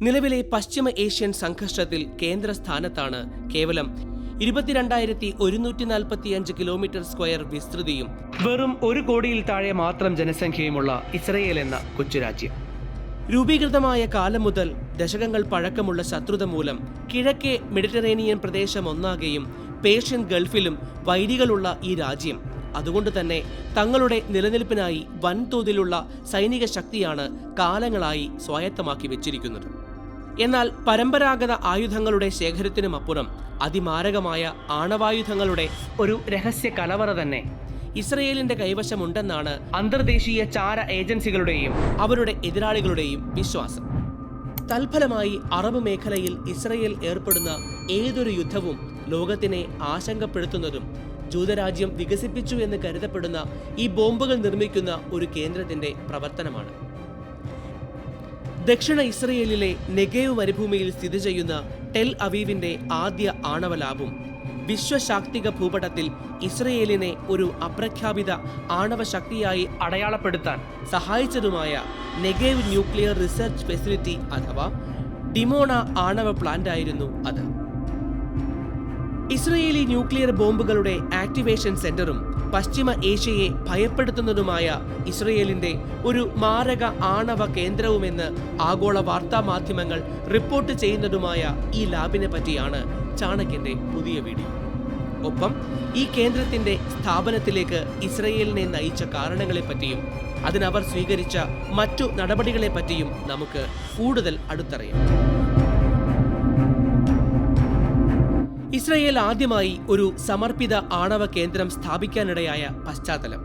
നിലവിലെ പശ്ചിമ ഏഷ്യൻ സംഘർഷത്തിൽ കേന്ദ്ര സ്ഥാനത്താണ് കേവലം ഇരുപത്തിരണ്ടായിരത്തി ഒരുന്നൂറ്റി നാൽപ്പത്തിയഞ്ച് കിലോമീറ്റർ സ്ക്വയർ വിസ്തൃതിയും വെറും ഒരു കോടിയിൽ താഴെ മാത്രം ജനസംഖ്യയുമുള്ള ഇസ്രയേൽ എന്ന കൊച്ചുരാജ്യം. രൂപീകൃതമായ കാലം മുതൽ ദശകങ്ങൾ പഴക്കമുള്ള ശത്രുത മൂലം കിഴക്കേ മെഡിറ്ററേനിയൻ പ്രദേശം ഒന്നാകെയും പേർഷ്യൻ ഗൾഫിലും വൈരികളുള്ള ഈ രാജ്യം. അതുകൊണ്ട് തന്നെ തങ്ങളുടെ നിലനിൽപ്പിനായി വൻതോതിലുള്ള സൈനിക ശക്തിയാണ് കാലങ്ങളായി സ്വായത്തമാക്കി വെച്ചിരിക്കുന്നത്. എന്നാൽ പരമ്പരാഗത ആയുധങ്ങളുടെ ശേഖരത്തിനുമപ്പുറം അതിമാരകമായ ആണവായുധങ്ങളുടെ ഒരു രഹസ്യ കലവറ തന്നെ. ഇസ്രയേലിന്റെ കൈവശമുണ്ടെന്നാണ് അന്തർദേശീയ ചാര ഏജൻസികളുടെയും അവരുടെ എതിരാളികളുടെയും വിശ്വാസം. തൽഫലമായി അറബ് മേഖലയിൽ ഇസ്രയേൽ ഏർപ്പെടുന്ന ഏതൊരു യുദ്ധവും ലോകത്തിനെ ആശങ്കപ്പെടുത്തുന്നതും ജൂതരാജ്യം വികസിപ്പിച്ചു എന്ന് കരുതപ്പെടുന്ന ഈ ബോംബുകൾ നിർമ്മിക്കുന്ന ഒരു കേന്ദ്രത്തിന്റെ പ്രവർത്തനമാണ്. ദക്ഷിണ ഇസ്രയേലിലെ നെഗേവ് മരുഭൂമിയിൽ സ്ഥിതി ചെയ്യുന്ന ടെൽ അവീവിന്റെ ആദ്യ ആണവ ലാബും വിശ്വശാക്തിക ഭൂപടത്തിൽ ഇസ്രയേലിനെ ഒരു അപ്രഖ്യാപിത ആണവ ശക്തിയായി അടയാളപ്പെടുത്താൻ സഹായിച്ചതുമായ നെഗേവ് ന്യൂക്ലിയർ റിസർച്ച് ഫെസിലിറ്റി അഥവാ ഡിമോണ ആണവ പ്ലാന്റ് ആയിരുന്നു അത്. ഇസ്രയേലി ന്യൂക്ലിയർ ബോംബുകളുടെ ആക്ടിവേഷൻ സെന്ററും പശ്ചിമ ഏഷ്യയെ ഭയപ്പെടുത്തുന്നതുമായ ഇസ്രയേലിന്റെ ഒരു മാരക ആണവ കേന്ദ്രവുമെന്ന് ആഗോള വാർത്താ മാധ്യമങ്ങൾ റിപ്പോർട്ട് ചെയ്യുന്നതുമായ ഈ ലാബിനെ പറ്റിയാണ് ചാണക്യന്റെ പുതിയ വീഡിയോ. ഒപ്പം ഈ കേന്ദ്രത്തിന്റെ സ്ഥാപനത്തിലേക്ക് ഇസ്രയേലിനെ നയിച്ച കാരണങ്ങളെപ്പറ്റിയും അതിനവർ സ്വീകരിച്ച മറ്റു നടപടികളെപ്പറ്റിയും നമുക്ക് കൂടുതൽ അടുത്തറിയാം. ഇസ്രയേൽ ആദ്യമായി ഒരു സമർപ്പിത ആണവ കേന്ദ്രം സ്ഥാപിക്കാനിടയായ പശ്ചാത്തലം.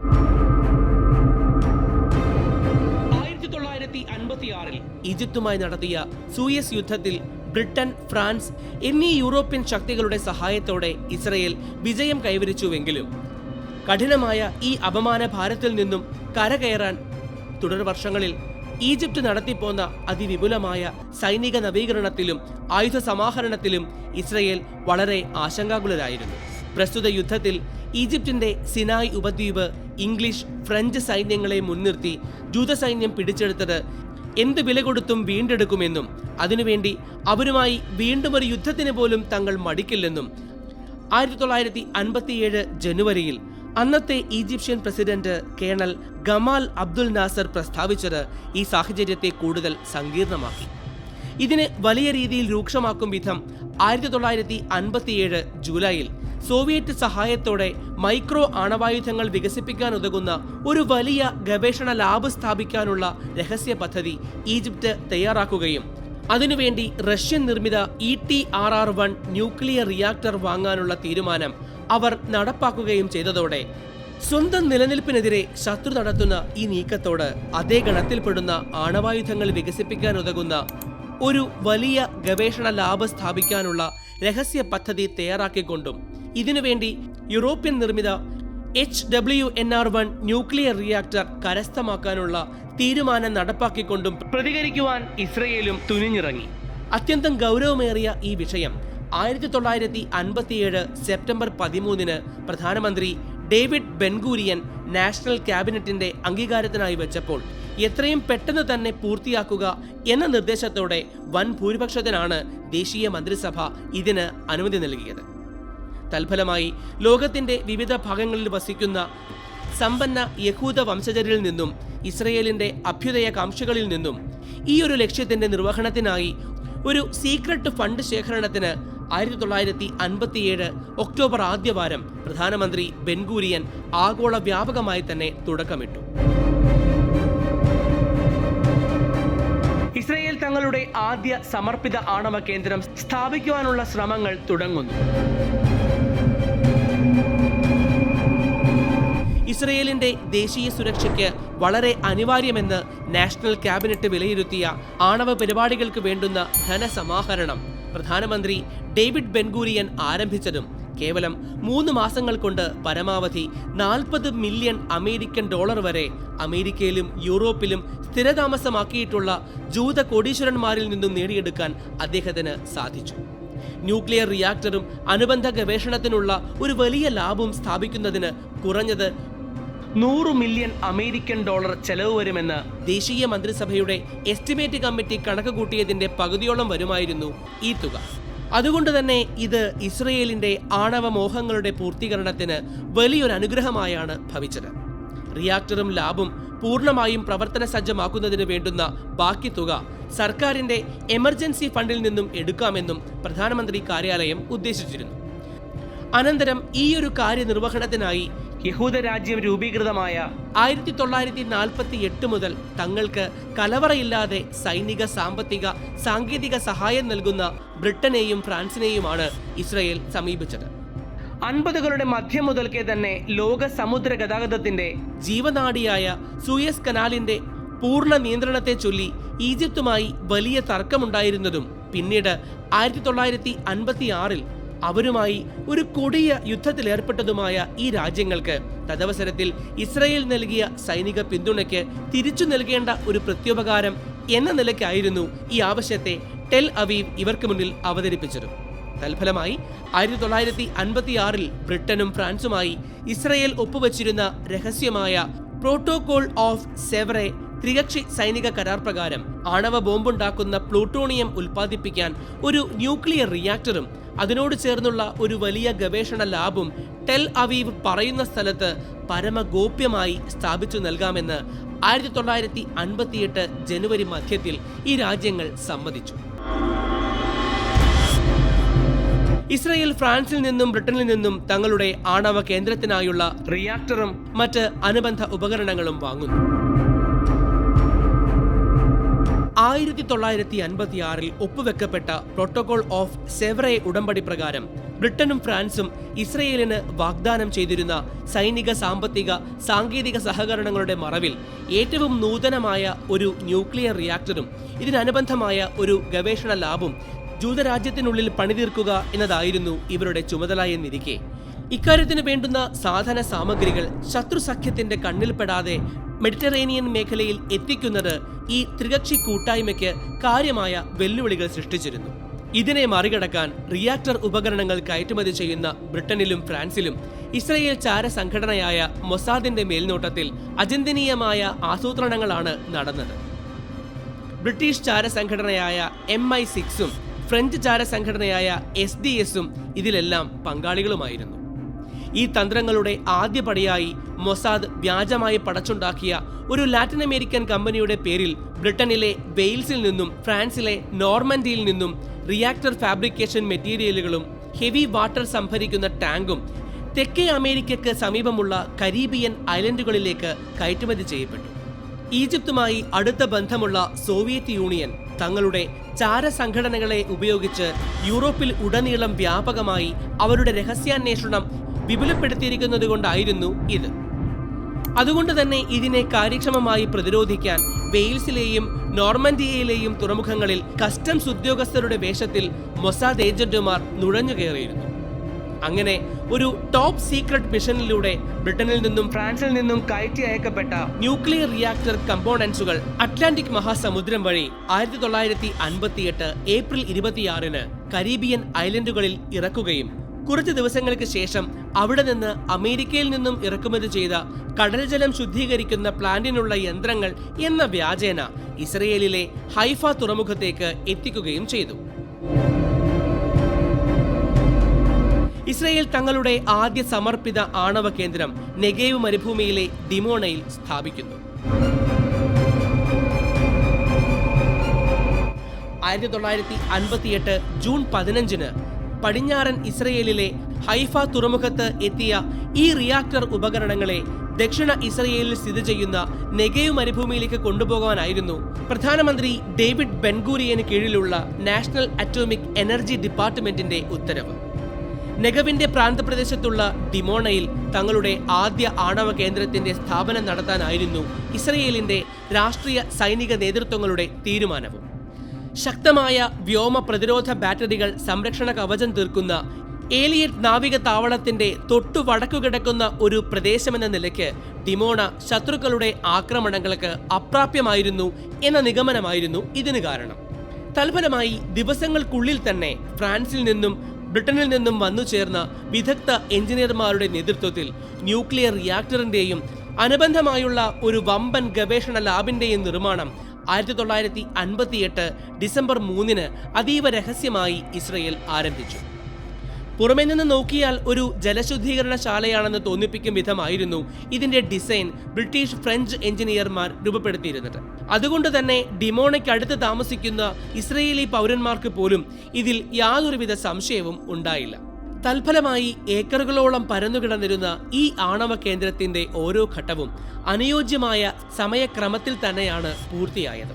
ആയിരത്തി തൊള്ളായിരത്തി അൻപത്തിയാറിൽ ഈജിപ്തുമായി നടത്തിയ സൂയസ് യുദ്ധത്തിൽ ബ്രിട്ടൻ ഫ്രാൻസ് എന്നീ യൂറോപ്യൻ ശക്തികളുടെ സഹായത്തോടെ ഇസ്രയേൽ വിജയം കൈവരിച്ചുവെങ്കിലും കഠിനമായ ഈ അപമാന ഭാരത്തിൽ നിന്നും കരകയറാൻ തുടർ വർഷങ്ങളിൽ ഈജിപ്ത് നടത്തിപ്പോന്ന അതിവിപുലമായ സൈനിക നവീകരണത്തിലും ആയുധ സമാഹരണത്തിലും ഇസ്രയേൽ വളരെ ആശങ്കാകുലരായിരുന്നു. പ്രസ്തുത യുദ്ധത്തിൽ ഈജിപ്തിന്റെ സിനായ് ഉപദ്വീപ് ഇംഗ്ലീഷ് ഫ്രഞ്ച് സൈന്യങ്ങളെ മുൻനിർത്തി ജൂത സൈന്യം പിടിച്ചെടുത്തത് എന്ത് വില കൊടുത്തും വീണ്ടെടുക്കുമെന്നും അതിനുവേണ്ടി അവരുമായി വീണ്ടും ഒരു യുദ്ധത്തിന് പോലും തങ്ങൾ മടിക്കില്ലെന്നും ആയിരത്തി തൊള്ളായിരത്തി അൻപത്തിയേഴ് ജനുവരിയിൽ അന്നത്തെ Egyptian president colonel Gamal Abdul Nasser പ്രസ്താവിച്ചത് ഈ സാഹചര്യത്തെ കൂടുതൽ സങ്കീർണമാക്കി. ഇതിനെ വലിയ രീതിയിൽ രൂക്ഷമാക്കും വിധം ആയിരത്തി തൊള്ളായിരത്തി അൻപത്തിയേഴ് ജൂലൈയിൽ സോവിയറ്റ് സഹായത്തോടെ മൈക്രോ ആണവായുധങ്ങൾ വികസിപ്പിക്കാൻ ഉതകുന്ന ഒരു വലിയ ഗവേഷണ ലാബ് സ്ഥാപിക്കാനുള്ള രഹസ്യ പദ്ധതി ഈജിപ്ത് തയ്യാറാക്കുകയും അതിനുവേണ്ടി റഷ്യൻ നിർമ്മിത E T R R one nuclear reactor വാങ്ങാനുള്ള തീരുമാനം അവർ നടപ്പാക്കുകയും ചെയ്തതോടെ സ്വന്തം നിലനിൽപ്പിനെതിരെ ശത്രു നടത്തുന്ന ഈ നീക്കത്തോട് അതേ ഗണത്തിൽപ്പെടുന്ന ആണവായുധങ്ങൾ വികസിപ്പിക്കാൻ ഉതകുന്ന ഒരു വലിയ ഗവേഷണ ലാബ് സ്ഥാപിക്കാനുള്ള രഹസ്യ പദ്ധതി തയ്യാറാക്കിക്കൊണ്ടും ഇതിനുവേണ്ടി യൂറോപ്യൻ നിർമ്മിത H W N R one nuclear reactor കരസ്ഥമാക്കാനുള്ള തീരുമാനം നടപ്പാക്കിക്കൊണ്ടും പ്രതികരിക്കുവാൻ ഇസ്രയേലും തുനിഞ്ഞിറങ്ങി. അത്യന്തം ഗൗരവമേറിയ ഈ വിഷയം ആയിരത്തി തൊള്ളായിരത്തി അൻപത്തിയേഴ് സെപ്റ്റംബർ പതിമൂന്നിന് പ്രധാനമന്ത്രി ഡേവിഡ് ബെൻഗൂരിയൻ നാഷണൽ ക്യാബിനറ്റിന്റെ അംഗീകാരത്തിനായി വെച്ചപ്പോൾ എത്രയും പെട്ടെന്ന് തന്നെ പൂർത്തിയാക്കുക എന്ന നിർദ്ദേശത്തോടെ വൻ ഭൂരിപക്ഷത്തിനാണ് ദേശീയ മന്ത്രിസഭ ഇതിന് അനുമതി നൽകിയത്. തൽഫലമായി ലോകത്തിന്റെ വിവിധ ഭാഗങ്ങളിൽ വസിക്കുന്ന സമ്പന്ന യഹൂദ വംശജരിൽ നിന്നും ഇസ്രയേലിന്റെ അഭ്യുദയ കാംക്ഷികളിൽ നിന്നും ഈ ഒരു ലക്ഷ്യത്തിന്റെ നിർവഹണത്തിനായി ഒരു സീക്രട്ട് ഫണ്ട് ശേഖരണത്തിന് ആയിരത്തി തൊള്ളായിരത്തി അൻപത്തിയേഴ് ഒക്ടോബർ ആദ്യവാരം പ്രധാനമന്ത്രി ബെൻഗൂരിയൻ ആഗോള വ്യാപകമായി തന്നെ തുടക്കമിട്ടു. ഇസ്രയേൽ തങ്ങളുടെ ആദ്യ സമർപ്പിത ആണവ കേന്ദ്രം സ്ഥാപിക്കുവാനുള്ള ശ്രമങ്ങൾ തുടങ്ങുന്നു. ഇസ്രയേലിന്റെ ദേശീയ സുരക്ഷയ്ക്ക് വളരെ അനിവാര്യമെന്ന് നാഷണൽ ക്യാബിനറ്റ് വിലയിരുത്തിയ ആണവ പരിപാടികൾക്ക് വേണ്ടുന്ന ധനസമാഹരണം പ്രധാനമന്ത്രി ഡേവിഡ് ബെൻഗൂരിയൻ ആരംഭിച്ചതും കേവലം മൂന്ന് മാസങ്ങൾ കൊണ്ട് പരമാവധി നാൽപ്പത് മില്യൺ അമേരിക്കൻ ഡോളർ വരെ അമേരിക്കയിലും യൂറോപ്പിലും സ്ഥിരതാമസമാക്കിയിട്ടുള്ള ജൂത കോടീശ്വരന്മാരിൽ നിന്നും നേടിയെടുക്കാൻ അദ്ദേഹത്തിന് സാധിച്ചു. ന്യൂക്ലിയർ റിയാക്ടറും അനുബന്ധ ഗവേഷണത്തിനുള്ള ഒരു വലിയ ലാബും സ്ഥാപിക്കുന്നതിന് കുറഞ്ഞത് നൂറ് മില്യൺ അമേരിക്കൻ ഡോളർ ചെലവ് വരുമെന്ന് ദേശീയ മന്ത്രിസഭയുടെ എസ്റ്റിമേറ്റ് കമ്മിറ്റി കണക്ക് കൂട്ടിയതിന്റെ പകുതിയോളം വരുമായിരുന്നു ഈ തുക. അതുകൊണ്ട് തന്നെ ഇത് ഇസ്രയേലിന്റെ ആണവ മോഹങ്ങളുടെ പൂർത്തീകരണത്തിന് വലിയൊരു അനുഗ്രഹമായാണ് ഭവിച്ചത്. റിയാക്ടറും ലാബും പൂർണമായും പ്രവർത്തന സജ്ജമാക്കുന്നതിന് വേണ്ടുന്ന ബാക്കി തുക സർക്കാരിന്റെ എമർജൻസി ഫണ്ടിൽ നിന്നും എടുക്കാമെന്നും പ്രധാനമന്ത്രി കാര്യാലയം ഉദ്ദേശിച്ചിരുന്നു. അനന്തരം ഈ ഒരു കാര്യനിർവഹണത്തിനായി യഹൂദ രാജ്യം രൂപീകൃതമായ ആയിരത്തി തൊള്ളായിരത്തി നാൽപ്പത്തി എട്ട് മുതൽ തങ്ങൾക്ക് കലവറയില്ലാതെ സൈനിക സാമ്പത്തിക സാങ്കേതിക സഹായം നൽകുന്ന ബ്രിട്ടനെയും ഫ്രാൻസിനെയുമാണ് ഇസ്രയേൽ സമീപിച്ചത്. അൻപതുകളുടെ മധ്യം മുതൽക്കേ തന്നെ ലോക സമുദ്ര ഗതാഗതത്തിന്റെ ജീവനാടിയായ സൂയസ് കനാലിന്റെ പൂർണ നിയന്ത്രണത്തെ ചൊല്ലി ഈജിപ്തുമായി വലിയ തർക്കമുണ്ടായിരുന്നതും പിന്നീട് ആയിരത്തി തൊള്ളായിരത്തി അൻപത്തി ആറിൽ അവരുമായി ഒരു കൊടിയ യുദ്ധത്തിലേർപ്പെട്ടതുമായ ഈ രാജ്യങ്ങൾക്ക് തദവസരത്തിൽ ഇസ്രയേൽ നൽകിയ സൈനിക പിന്തുണയ്ക്ക് തിരിച്ചു നൽകേണ്ട ഒരു പ്രത്യുപകാരം എന്ന നിലയ്ക്കായിരുന്നു ഈ ആവശ്യത്തെ ടെൽ അവീവ് ഇവർക്ക് മുന്നിൽ അവതരിപ്പിച്ചത്. തൽഫലമായി ആയിരത്തി തൊള്ളായിരത്തി അൻപത്തി ആറിൽ ബ്രിട്ടനും ഫ്രാൻസുമായി ഇസ്രയേൽ ഒപ്പുവച്ചിരുന്ന രഹസ്യമായ പ്രോട്ടോകോൾ ഓഫ് സെവറെ ത്രികക്ഷി സൈനിക കരാർ പ്രകാരം ആണവ ബോംബുണ്ടാക്കുന്ന പ്ലൂട്ടോണിയം ഉൽപ്പാദിപ്പിക്കാൻ ഒരു ന്യൂക്ലിയർ റിയാക്ടറും അതിനോട് ചേർന്നുള്ള ഒരു വലിയ ഗവേഷണ ലാബും ടെൽ അവീവ് പറയുന്ന സ്ഥലത്ത് പരമഗോപ്യമായി സ്ഥാപിച്ചു നൽകാമെന്ന് ആയിരത്തി തൊള്ളായിരത്തി അൻപത്തിയെട്ട് ജനുവരി മധ്യത്തിൽ ഈ രാജ്യങ്ങൾ സമ്മതിച്ചു. ഇസ്രയേൽ ഫ്രാൻസിൽ നിന്നും ബ്രിട്ടനിൽ നിന്നും തങ്ങളുടെ ആണവ കേന്ദ്രത്തിനായുള്ള റിയാക്ടറും മറ്റ് അനുബന്ധ ഉപകരണങ്ങളും വാങ്ങുന്നു. ആയിരത്തി തൊള്ളായിരത്തി അൻപത്തി ആറിൽ ഒപ്പുവെക്കപ്പെട്ട പ്രോട്ടോകോൾ ഓഫ് സെവറെ ഉടമ്പടി പ്രകാരം ബ്രിട്ടനും ഫ്രാൻസും ഇസ്രയേലിന് വാഗ്ദാനം ചെയ്തിരുന്ന സൈനിക സാമ്പത്തിക സാങ്കേതിക സഹകരണങ്ങളുടെ മറവിൽ ഏറ്റവും നൂതനമായ ഒരു ന്യൂക്ലിയർ റിയാക്ടറും ഇതിനനുബന്ധമായ ഒരു ഗവേഷണ ലാബും ജൂതരാജ്യത്തിനുള്ളിൽ പണിതീർക്കുക എന്നതായിരുന്നു ഇവരുടെ ചുമതല എന്നിരിക്കെ. ഇക്കാര്യത്തിന് വേണ്ടുന്ന സാധന സാമഗ്രികൾ ശത്രു സഖ്യത്തിന്റെ കണ്ണിൽപ്പെടാതെ മെഡിറ്ററേനിയൻ മേഖലയിൽ എത്തിക്കുന്നത് ഈ ത്രികക്ഷി കൂട്ടായ്മയ്ക്ക് കാര്യമായ വെല്ലുവിളികൾ സൃഷ്ടിച്ചിരുന്നു. ഇതിനെ മറികടക്കാൻ റിയാക്ടർ ഉപകരണങ്ങൾ കയറ്റുമതി ചെയ്യുന്ന ബ്രിട്ടനിലും ഫ്രാൻസിലും ഇസ്രയേൽ ചാര സംഘടനയായ മൊസാദിന്റെ മേൽനോട്ടത്തിൽ അചിന്തനീയമായ ആസൂത്രണങ്ങളാണ് നടന്നത്. ബ്രിട്ടീഷ് ചാര സംഘടനയായ എം ഐ സിക്സും ഫ്രഞ്ച് ചാര സംഘടനയായ എസ് ഡി എസും ഇതിലെല്ലാം പങ്കാളികളുമായിരുന്നു. ഈ തന്ത്രങ്ങളുടെ ആദ്യപടിയായി മൊസാദ് വ്യാജമായി പടച്ചുണ്ടാക്കിയ ഒരു ലാറ്റിൻ അമേരിക്കൻ കമ്പനിയുടെ പേരിൽ ബ്രിട്ടനിലെ വെയിൽസിൽ നിന്നും ഫ്രാൻസിലെ നോർമൻഡിയിൽ നിന്നും റിയാക്ടർ ഫാബ്രിക്കേഷൻ മെറ്റീരിയലുകളും ഹെവി വാട്ടർ സംഭരിക്കുന്ന ടാങ്കും തെക്കേ അമേരിക്കയ്ക്ക് സമീപമുള്ള കരീബിയൻ ഐലൻഡുകളിലേക്ക് കയറ്റുമതി ചെയ്യപ്പെട്ടു. ഈജിപ്തുമായി അടുത്ത ബന്ധമുള്ള സോവിയറ്റ് യൂണിയൻ തങ്ങളുടെ ചാര സംഘടനകളെ ഉപയോഗിച്ച് യൂറോപ്പിൽ ഉടനീളം വ്യാപകമായി അവരുടെ രഹസ്യാന്വേഷണം വിപുലപ്പെടുത്തിയിരിക്കുന്നത് കൊണ്ടായിരുന്നു ഇത്. അതുകൊണ്ട് തന്നെ ഇതിനെ കാര്യക്ഷമമായി പ്രതിരോധിക്കാൻ വെയിൽസിലെയും നോർമൻഡിയയിലെയും തുറമുഖങ്ങളിൽ കസ്റ്റംസ് ഉദ്യോഗസ്ഥരുടെ വേഷത്തിൽ മൊസാദ് ഏജന്റുമാർ നുഴഞ്ഞുകയറിയിരുന്നു അങ്ങനെ ഒരു ടോപ്പ് സീക്രട്ട് മിഷനിലൂടെ ബ്രിട്ടനിൽ നിന്നും ഫ്രാൻസിൽ നിന്നും കയറ്റി അയക്കപ്പെട്ട ന്യൂക്ലിയർ റിയാക്ടർ കമ്പോണൻസുകൾ അറ്റ്ലാന്റിക് മഹാസമുദ്രം വഴി ആയിരത്തി തൊള്ളായിരത്തി അൻപത്തിയെട്ട് ഏപ്രിൽ ഇരുപത്തിയാറിന് കരീബിയൻ ഐലൻഡുകളിൽ ഇറക്കുകയും കുറച്ച് ദിവസങ്ങൾക്ക് ശേഷം അവിടെ നിന്ന് അമേരിക്കയിൽ നിന്നും ഇറക്കുമതി ചെയ്ത കടൽജലം ശുദ്ധീകരിക്കുന്ന പ്ലാന്റിനുള്ള യന്ത്രങ്ങൾ എന്ന വ്യാജേന ഇസ്രയേലിലെ ഹൈഫ തുറമുഖത്തേക്ക് എത്തിക്കുകയും ചെയ്തു. ഇസ്രയേൽ തങ്ങളുടെ ആദ്യ സമർപ്പിത ആണവ കേന്ദ്രം നെഗേവ് മരുഭൂമിയിലെ ഡിമോണയിൽ സ്ഥാപിക്കുന്നു. ആയിരത്തി തൊള്ളായിരത്തി അൻപത്തിയെട്ട് ജൂൺ പതിനഞ്ചിന് പടിഞ്ഞാറൻ ഇസ്രയേലിലെ ഹൈഫ തുറമുഖത്ത് എത്തിയ ഈ റിയാക്ടർ ഉപകരണങ്ങളെ ദക്ഷിണ ഇസ്രയേലിൽ സ്ഥിതി ചെയ്യുന്ന നെഗേവ് മരുഭൂമിയിലേക്ക് കൊണ്ടുപോകാനായിരുന്നു. പ്രധാനമന്ത്രി ഡേവിഡ് ബെൻഗൂരിയന് കീഴിലുള്ള നാഷണൽ അറ്റോമിക് എനർജി ഡിപ്പാർട്ട്മെന്റിന്റെ ഉത്തരവ്. നെഗവിന്റെ പ്രാന്തപ്രദേശത്തുള്ള ഡിമോണയിൽ തങ്ങളുടെ ആദ്യ ആണവ കേന്ദ്രത്തിന്റെ സ്ഥാപനം നടത്താനായിരുന്നു ഇസ്രയേലിന്റെ രാഷ്ട്രീയ സൈനിക നേതൃത്വങ്ങളുടെ തീരുമാനവും. ശക്തമായ വ്യോമ പ്രതിരോധ ബാറ്ററികൾ സംരക്ഷണ കവചം തീർക്കുന്ന ഏലിയറ്റ് നാവിക താവളത്തിന്റെ തൊട്ടു വടക്കു കിടക്കുന്ന ഒരു പ്രദേശമെന്ന നിലയ്ക്ക് ഡിമോണ ശത്രുക്കളുടെ ആക്രമണങ്ങൾക്ക് അപ്രാപ്യമായിരുന്നു എന്ന നിഗമനമായിരുന്നു ഇതിന് കാരണം. തൽഫലമായി ദിവസങ്ങൾക്കുള്ളിൽ തന്നെ ഫ്രാൻസിൽ നിന്നും ബ്രിട്ടനിൽ നിന്നും വന്നു ചേർന്ന വിദഗ്ധ എഞ്ചിനീയർമാരുടെ നേതൃത്വത്തിൽ ന്യൂക്ലിയർ റിയാക്ടറിന്റെയും അനുബന്ധമായുള്ള ഒരു വമ്പൻ ഗവേഷണ ലാബിന്റെയും നിർമ്മാണം ആയിരത്തി തൊള്ളായിരത്തി അൻപത്തിയെട്ട് ഡിസംബർ മൂന്നിന് അതീവ രഹസ്യമായി ഇസ്രയേൽ ആരംഭിച്ചു. പുറമെ നിന്ന് നോക്കിയാൽ ഒരു ജലശുദ്ധീകരണശാലയാണെന്ന് തോന്നിപ്പിക്കും വിധമായിരുന്നു ഇതിന്റെ ഡിസൈൻ ബ്രിട്ടീഷ് ഫ്രഞ്ച് എഞ്ചിനീയർമാർ രൂപപ്പെടുത്തിയിരുന്നത്. അതുകൊണ്ട് തന്നെ ഡിമോണയ്ക്ക് അടുത്ത് താമസിക്കുന്ന ഇസ്രയേലി പൗരന്മാർക്ക് പോലും ഇതിൽ യാതൊരുവിധ സംശയവും ഉണ്ടായില്ല. തൽഫലമായി ഏക്കറുകളോളം പരന്നുകിടന്നിരുന്ന ഈ ആണവ കേന്ദ്രത്തിന്റെ ഓരോ ഘട്ടവും അനുയോജ്യമായ സമയക്രമത്തിൽ തന്നെയാണ് പൂർത്തിയായത്.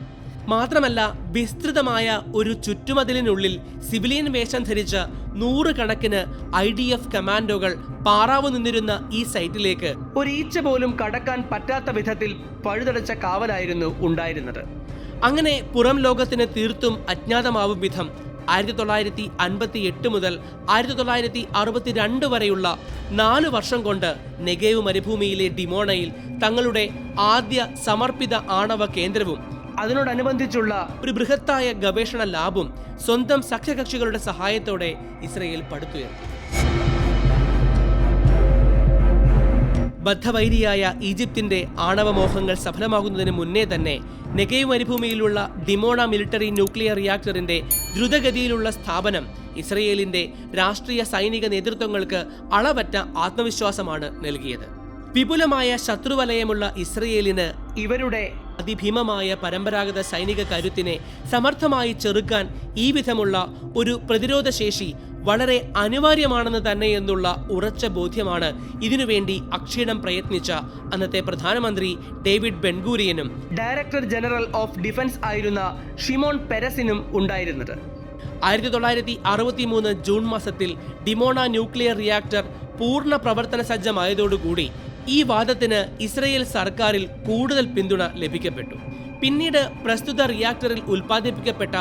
മാത്രമല്ല വിസ്തൃതമായ ഒരു ചുറ്റുമതിലിനുള്ളിൽ സിവിലിയൻ വേഷം ധരിച്ച നൂറുകണക്കിന് ഐ ഡി എഫ് കമാൻഡോകൾ പാറാവു നിന്നിരുന്ന ഈ സൈറ്റിലേക്ക് ഒരീച്ച പോലും കടക്കാൻ പറ്റാത്ത വിധത്തിൽ പഴുതടച്ച കാവലായിരുന്നു ഉണ്ടായിരുന്നത്. അങ്ങനെ പുറം ലോകത്തിന് തീർത്തും അജ്ഞാതമാവും വിധം ആയിരത്തി തൊള്ളായിരത്തി അൻപത്തി എട്ട് മുതൽ ആയിരത്തി തൊള്ളായിരത്തി അറുപത്തിരണ്ട് വരെയുള്ള നാല് വർഷം കൊണ്ട് നെഗേവ് മരുഭൂമിയിലെ ഡിമോണയിൽ തങ്ങളുടെ ആദ്യ സമർപ്പിത ആണവ കേന്ദ്രവും അതിനോടനുബന്ധിച്ചുള്ള ഒരു ബൃഹത്തായ ഗവേഷണ ലാബും സ്വന്തം സഖ്യകക്ഷികളുടെ സഹായത്തോടെ ഇസ്രയേൽ പടുത്തുയർത്തി. ബദ്ധവൈരിയായ ഈജിപ്തിന്റെ ആണവമോഹങ്ങൾ സഫലമാകുന്നതിന് മുന്നേ തന്നെ നെഗേവ് മരുഭൂമിയിലുള്ള ഡിമോണ മിലിറ്ററി ന്യൂക്ലിയർ റിയാക്ടറിന്റെ ദ്രുതഗതിയിലുള്ള സ്ഥാപനം ഇസ്രയേലിന്റെ രാഷ്ട്രീയ സൈനിക നേതൃത്വങ്ങൾക്ക് അളവറ്റ ആത്മവിശ്വാസമാണ് നൽകിയത്. വിപുലമായ ശത്രുവലയമുള്ള ഇസ്രയേലിന് ഇവരുടെ അതിഭീമമായ പരമ്പരാഗത സൈനിക കരുത്തിനെ സമർത്ഥമായി ചെറുക്കാൻ ഈ വിധമുള്ള ഒരു പ്രതിരോധ ശേഷി വളരെ അനിവാര്യമാണെന്ന് തന്നെ എന്നുള്ള ഉറച്ച ബോധ്യമാണ് ഇതിനുവേണ്ടി അക്ഷീണം പ്രയത്നിച്ച അന്നത്തെ പ്രധാനമന്ത്രി ഡേവിഡ് ബെൻഗൂരിയനും ഡയറക്ടർ ജനറൽ ഓഫ് ഡിഫൻസ് ആയിരുന്ന ഷിമോൺ പെരസിനും ഉണ്ടായിരുന്നത്. ആയിരത്തി തൊള്ളായിരത്തി അറുപത്തി മൂന്ന് ജൂൺ മാസത്തിൽ ഡിമോണ ന്യൂക്ലിയർ റിയാക്ടർ പൂർണ പ്രവർത്തന സജ്ജമായതോടുകൂടി ഈ വാദത്തിന് ഇസ്രയേൽ സർക്കാരിൽ കൂടുതൽ പിന്തുണ ലഭിക്കപ്പെട്ടു. പിന്നീട് പ്രസ്തുത റിയാക്ടറിൽ ഉൽപ്പാദിപ്പിക്കപ്പെട്ട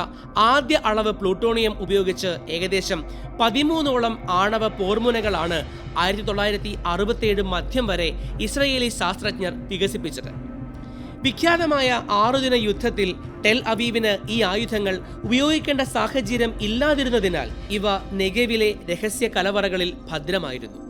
ആദ്യ അളവ് പ്ലൂട്ടോണിയം ഉപയോഗിച്ച് ഏകദേശം പതിമൂന്നോളം ആണവ പോർമുനകളാണ് ആയിരത്തി തൊള്ളായിരത്തി അറുപത്തിയേഴ് മധ്യം വരെ ഇസ്രയേലി ശാസ്ത്രജ്ഞർ വികസിപ്പിച്ചത്. വിഖ്യാതമായ ആറുദിന യുദ്ധത്തിൽ ടെൽ അവീവിന് ഈ ആയുധങ്ങൾ ഉപയോഗിക്കേണ്ട സാഹചര്യം ഇല്ലാതിരുന്നതിനാൽ ഇവ നെഗവിലെ രഹസ്യ കലവറകളിൽ ഭദ്രമായിരുന്നു.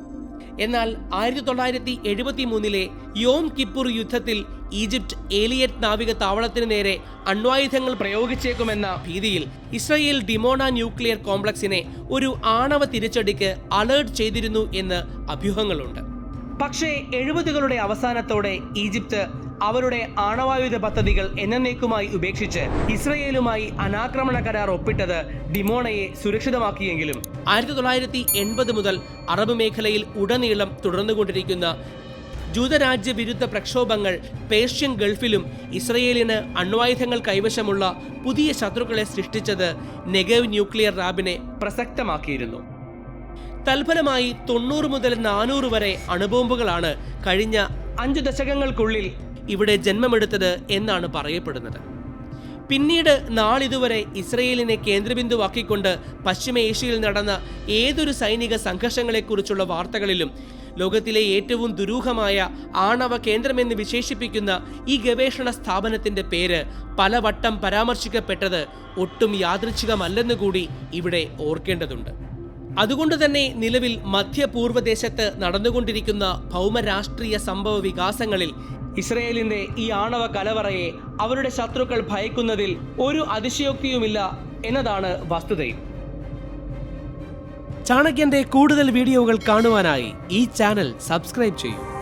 എന്നാൽ ആയിരത്തി തൊള്ളായിരത്തി എഴുപത്തി മൂന്നിലെ യോം കിപ്പൂർ യുദ്ധത്തിൽ ഈജിപ്ത് ഏലിയറ്റ് നാവിക താവളത്തിന് നേരെ അണ്വായുധങ്ങൾ പ്രയോഗിച്ചേക്കുമെന്ന ഭീതിയിൽ ഇസ്രയേൽ ഡിമോണ ന്യൂക്ലിയർ കോംപ്ലക്സിനെ ഒരു ആണവ തിരിച്ചടിക്ക് അലേർട്ട് ചെയ്തിരുന്നു എന്ന് അഭ്യൂഹങ്ങളുണ്ട്. പക്ഷേ എഴുപതുകളുടെ അവസാനത്തോടെ ഈജിപ്ത് അവരുടെ ആണവായുധ പദ്ധതികൾ എന്നേക്കുമായി ഉപേക്ഷിച്ച് ഇസ്രയേലുമായി അനാക്രമണ കരാർ ഒപ്പിട്ടത് ഡിമോണയെ സുരക്ഷിതമാക്കിയെങ്കിലും. ആയിരത്തി തൊള്ളായിരത്തി എൺപത് മുതൽ അറബ് മേഖലയിൽ ഉടനീളം തുടർന്നുകൊണ്ടിരിക്കുന്ന ജൂതരാജ്യ വിരുദ്ധ പ്രക്ഷോഭങ്ങൾ പേർഷ്യൻ ഗൾഫിലും ഇസ്രയേലിന് അണ്വായുധങ്ങൾ കൈവശമുള്ള പുതിയ ശത്രുക്കളെ സൃഷ്ടിച്ചത് നെഗവ് ന്യൂക്ലിയർ റാബിനെ പ്രസക്തമാക്കിയിരുന്നു. തൽഫലമായി തൊണ്ണൂറ് മുതൽ നാനൂറ് വരെ അണുബോംബുകളാണ് കഴിഞ്ഞ അഞ്ചു ദശകങ്ങൾക്കുള്ളിൽ ഇവിടെ ജന്മമെടുത്തത് എന്നാണ് പറയപ്പെടുന്നത്. പിന്നീട് നാളിതുവരെ ഇസ്രയേലിനെ കേന്ദ്രബിന്ദുവാക്കിക്കൊണ്ട് പശ്ചിമേഷ്യയിൽ നടന്ന ഏതൊരു സൈനിക സംഘർഷങ്ങളെക്കുറിച്ചുള്ള വാർത്തകളിലും ലോകത്തിലെ ഏറ്റവും ദുരൂഹമായ ആണവ കേന്ദ്രമെന്ന് വിശേഷിപ്പിക്കുന്ന ഈ ഗവേഷണ സ്ഥാപനത്തിന്റെ പേര് പലവട്ടം പരാമർശിക്കപ്പെട്ടത് ഒട്ടും യാദൃച്ഛികമല്ലെന്നുകൂടി ഇവിടെ ഓർക്കേണ്ടതുണ്ട്. അതുകൊണ്ട് തന്നെ നിലവിൽ മധ്യപൂർവദേശത്ത് നടന്നുകൊണ്ടിരിക്കുന്ന ഭൗമരാഷ്ട്രീയ സംഭവ വികാസങ്ങളിൽ ഇസ്രയേലിന്റെ ഈ ആണവ കലവറയെ അവരുടെ ശത്രുക്കൾ ഭയക്കുന്നതിൽ ഒരു അതിശയോക്തിയുമില്ല എന്നതാണ് വസ്തുതയും ചാണക്യന്റെ കൂടുതൽ വീഡിയോകൾ കാണുവാനായി ഈ ചാനൽ സബ്സ്ക്രൈബ് ചെയ്യൂ.